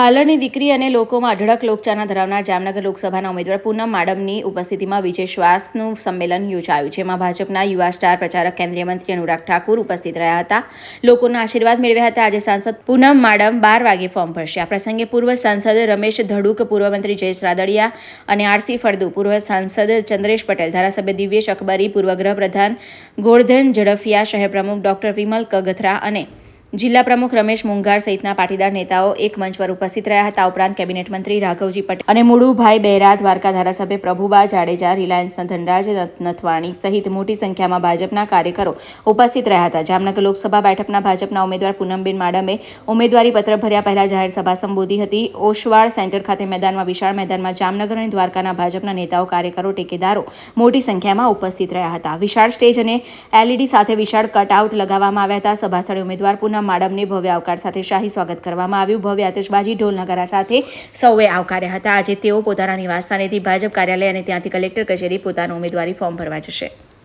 હાલરની દીકરી અને લોકોમાં અઢળક લોકચાના ધરાવનાર જામનગર લોકસભાના ઉમેદવાર પૂનમ માડમની ઉપસ્થિતિમાં વિજય શ્વાસનું સંમેલન યોજાયું, જેમાં ભાજપના યુવા સ્ટાર પ્રચારક કેન્દ્રીય મંત્રી અનુરાગ ઠાકુર ઉપસ્થિત રહ્યા હતા. લોકોના આશીર્વાદ મેળવ્યા હતા. આજે સાંસદ પૂનમ માડમ બાર વાગે ફોર્મ ભરશે. આ પ્રસંગે પૂર્વ સાંસદ રમેશ ધડુક, પૂર્વ મંત્રી જયેશ રાદડિયા અને આરસી ફળદુ, પૂર્વ સાંસદ ચંદ્રેશ પટેલ, ધારાસભ્ય દિવ્યેશ અકબરી પૂર્વ ગૃહપ્રધાન ગોરધન ઝડફિયા, શહેર પ્રમુખ ડોક્ટર વિમલ કગથરા અને જિલ્લા પ્રમુખ રમેશ મુંગાર સહિતના પાટીદાર નેતાઓ એક મંચ પર ઉપસ્થિત રહ્યા હતા. ઉપરાંત કેબિનેટ મંત્રી રાઘવજી પટેલ અને મુળુભાઈ બહેરા દ્વારકા ધારાસભ્ય પ્રભુબા જાડેજા રિલાયન્સના ધનરાજ નથ- નથવાણી સહિત મોટી સંખ્યામાં ભાજપના કાર્યકરો ઉપસ્થિત રહ્યા હતા. જામનગર લોકસભા બેઠકના ભાજપના ઉમેદવાર પૂનમબેન માડમે ઉમેદવારી પત્ર ભર્યા પહેલા જાહેર સભા સંબોધી હતી. ઓશવાળ સેન્ટર ખાતે મેદાનમાં, વિશાળ મેદાનમાં જામનગર અને દ્વારકાના ભાજપના નેતાઓ, કાર્યકરો, ટેકેદારો મોટી સંખ્યામાં ઉપસ્થિત રહ્યા હતા. વિશાળ સ્ટેજ અને એલઈડી સાથે વિશાળ કટઆઉટ લગાવવામાં આવ્યા હતા. સભાસ્થળે ઉમેદવાર પૂનમ માડમને ભવ્ય આવકાર સાથે શાહી સ્વાગત કરવામાં આવ્યું. ભવ્ય આતશબાજી ઢોલ નગારા સાથે સૌએ આવકાર્યા હતા. આજે તેઓ પોતાના નિવાસસ્થાનેથી ભાજપ કાર્યાલય અને ત્યાંથી કલેક્ટર કચેરી પોતાનું ઉમેદવારી ફોર્મ ભરવા જશે.